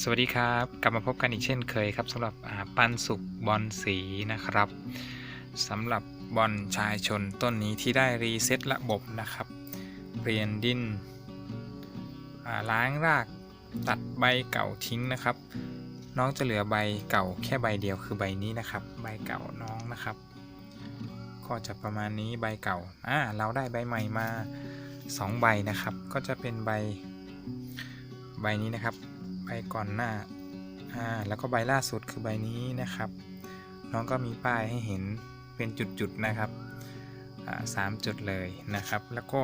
สวัสดีครับ กลับมาพบกันอีกเช่นเคยครับสำหรับปันสุกบอลสีนะครับสำหรับบอลชายชนต้นนี้ที่ได้รีเซ็ตระบบนะครับ เปลี่ยนดินล้างรากตัดใบเก่าทิ้งนะครับ น้องจะเหลือใบเก่าแค่ใบเดียวคือใบนี้นะครับ ใบเก่าน้องนะครับ ก็จะประมาณนี้ใบเก่าอ่าเราได้ใบใหม่มา 2 ใบนะครับ ก็จะเป็นใบ ใบนี้นะครับ ใบก่อนหน้าอ่าแล้วก็ใบล่าสุดคือใบนี้นะครับ น้องก็มีป้ายให้เห็นเป็นจุดๆนะครับสามจุดเลยนะครับ แล้วก็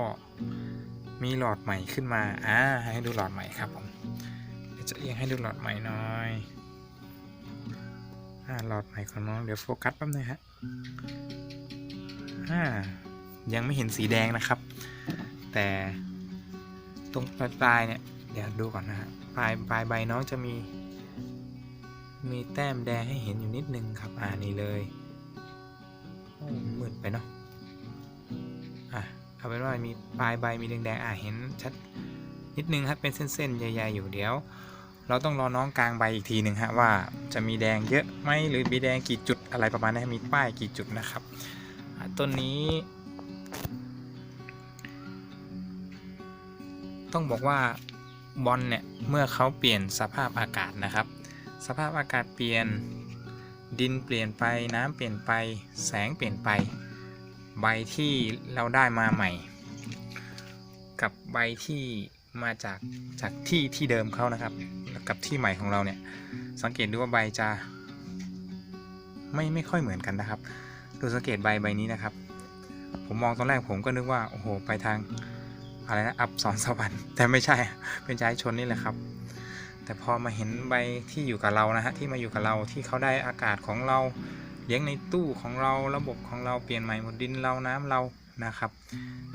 มีหลอดใหม่ขึ้นมาอ่าให้ดูหลอดใหม่ครับผมเดี๋ยวจะเอียงให้ดูหลอดใหม่หน่อยอ่าหลอดใหม่ของน้องเดี๋ยวโฟกัสแป๊บนึงฮะอ่ายังไม่เห็นสีแดงนะครับ แต่ตรงปลายเนี่ย เดี๋ยวดูก่อนนะฮะปลายปลายใบน้องจะมี มีแต้มแดงให้เห็นอยู่นิดนึงครับ อ่านี่เลยมืดไปเนาะอะเอาเป็นว่ามีปลายใบมีแดงๆอ่าเห็นชัดนิดนึงครับเป็นเส้นๆใหญ่ๆอยู่เดี๋ยว เราต้องรอน้องกลางใบอีกทีหนึ่งฮะว่าจะมีแดงเยอะไหมหรือมีแดงกี่จุดอะไรประมาณนี้มีป้ายกี่จุดนะครับต้นนี้ ต้องบอกว่า บอลเนี่ยเมื่อเขาเปลี่ยนสภาพอากาศนะครับ สภาพอากาศเปลี่ยน ดินเปลี่ยนไปน้ำเปลี่ยนไป แสงเปลี่ยนไป ใบที่เราได้มาใหม่ กับใบที่มาจากจากที่ที่เดิมเขานะครับ กับที่ใหม่ของเราเนี่ยสังเกตดูว่าใบจะไม่ไม่ค่อยเหมือนกันนะครับ ดูสังเกตใบใบนี้นะครับ ผมมองตอนแรกผมก็นึกว่าโอ้โหไปทาง อะไรนะอับสอนสวรรค์แต่ไม่ใช่เป็นชายชนนี่แหละครับ แต่พอมาเห็นใบที่อยู่กับเรานะฮะที่มาอยู่กับเราที่เขาได้อากาศของเราเลี้ยงในตู้ของเราระบบของเราเปลี่ยนใหม่หมดดินเราน้ำเรานะครับ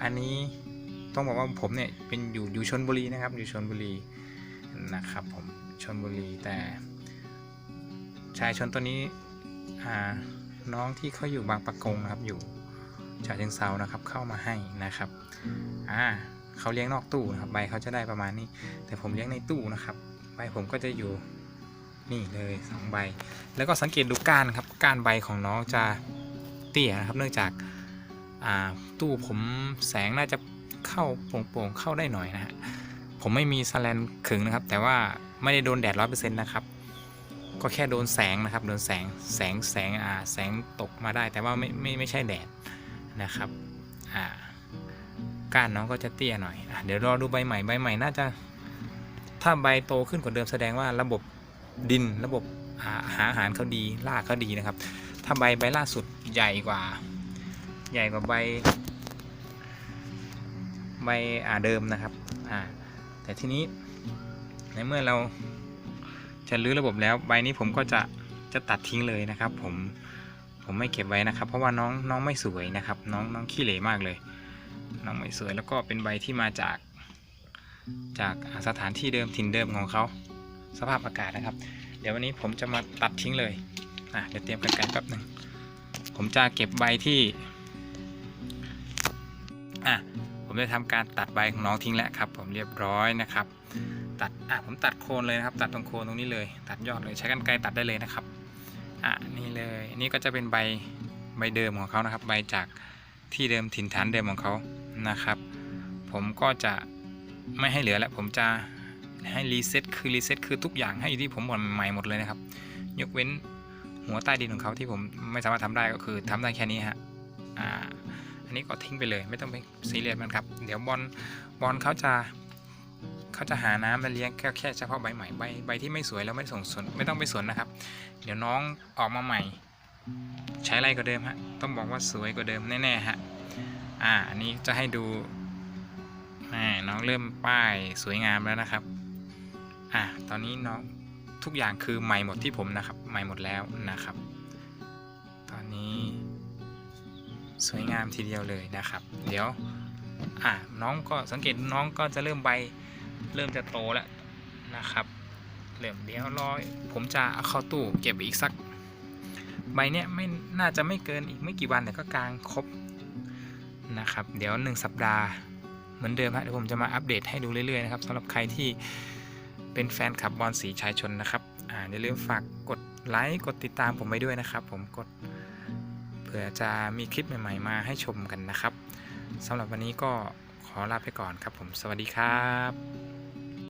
อันนี้ต้องบอกว่าผมเนี่ยเป็นอยู่อยู่ชนบุรีนะครับ อยู่ชนบุรีนะครับผมชนบุรีแต่ ชายชนตัวนี้น้องที่เขาอยู่บางปะกงนะครับอยู่ฉะเชิงเซานะครับเข้ามาให้นะครับอ่า เขาเลี้ยงนอกตู้นะครับใบเขาจะได้ประมาณนี้ แต่ผมเลี้ยงในตู้นะครับใบผมก็จะอยู่นี่เลยสองใบ แล้วก็สังเกตดูก้านครับก้านใบของน้องจะเตี้ยนะครับ เนื่องจากาตู้ผมแสงน่าจะเข้าโปร่งๆเข้าได้หน่อยนะฮะผมไม่มีสแลนขึงนะครับ แต่ว่าไม่ได้โดนแดดร้อยเปอร์เซ็นต์นะครับ ก็แค่โดนแสงนะครับ โดนแสงแสงแสงอ่าแสงตกมาได้ แต่ว่าไม่ไม่ไม่ใช่แดดนะครับอ่า ก้านน้องก็จะเตี้ยหน่อยอเดี๋ยวรอดูใบใหม่ใบใหม่น่าจะ ถ้าใบโตขึ้นกว่าเดิมแสดงว่าระบบดินระบบหาหาอาหารเขาดีรากเขาดีนะครับ ถ้าใบใบล่าสุดใหญ่กว่า ใหญ่กว่าใบ ใบอ่าเดิมนะครับอ่าแต่ทีนี้ในเมื่อเราจะรื้อระบบแล้วใบนี้ผมก็จะจะตัดทิ้งเลยนะครับ ผมผมไม่เก็บไว้นะครับ เพราะว่าน้องน้องไม่สวยนะครับ น้องน้องขี้เหร่มากเลย น้องไม่สวยแล้วก็เป็นใบที่มาจาก จากสถานที่เดิมถิ่นเดิมของเขาสภาพอากาศนะครับ เดี๋ยววันนี้ผมจะมาตัดทิ้งเลยอะเดี๋ยวเตรียมกันไกลแป๊บหนึ่งผมจะเก็บใบที่อะผมจะทำการตัดใบของน้องทิ้งแล้วครับ ผมเรียบร้อยนะครับ ตัดอะผมตัดโคนเลยนะครับ ตัดตรงโคนตรงนี้เลย ตัดยอดเลยใช้กันไกลตัดได้เลยนะครับอะนี่เลยนนี้ก็จะเป็นใบใบเดิมของเขานะครับ ใบจากที่เดิมถิ่นฐานเดิมของเขา นะครับ ผมก็จะไม่ให้เหลือแล้วผมจะให้รีเซ็ตคือรีเซ็ตคือทุกอย่างให้อยู่ที่ผมหมดใหม่หมดเลยนะครับ ยกเว้นหัวใต้ดินของเขาที่ผมไม่สามารถทำได้ก็คือทำได้แค่นี้ฮะอ่าอันนี้ก็ทิ้งไปเลยไม่ต้องไปซีเรียสมันครับ เดี๋ยวบอลบอลเขาจะเขาจะหาน้ำมาเลี้ยงแค่แค่เฉพาะใบใหม่ใบใบที่ไม่สวยเราไม่ส่งสนไม่ต้องไปสนนะครับ เดี๋ยวน้องออกมาใหม่ ใช้ไรกว่าเดิมฮะต้องบอกว่าสวยกว่าเดิมแน่ๆฮะ อ่าอันนี้จะให้ดูอ่าน้องเริ่มป้ายสวยงามแล้วนะครับอ่าตอนนี้น้องทุกอย่างคือใหม่หมดที่ผมนะครับ ใหม่หมดแล้วนะครับ ตอนนี้ สวยงามทีเดียวเลยนะครับ เดี๋ยวอ่าน้องก็สังเกตน้องก็จะเริ่มใบเริ่มจะโตแล้วนะครับเริ่มเดี๋ยวรอผมจะเอาเข้าตู้เก็บอีกสักใบเนี้ยไม่น่าจะไม่เกินอีกไม่กี่วันแต่ก็กลางครบ นะครับ เดี๋ยว 1 สัปดาห์เหมือนเดิมฮะเดี๋ยวผมจะมาอัปเดตให้ดูเรื่อยๆนะครับสำหรับใครที่เป็นแฟนคลับบอลสีชายชนนะครับอ่าอย่าลืมฝากกดไลค์กดติดตามผมไปด้วยนะครับ ผมกดเผื่อจะมีคลิปใหม่ ๆ มาให้ชมกันนะครับสำหรับวันนี้ก็ขอลาไปก่อนครับผมสวัสดีครับ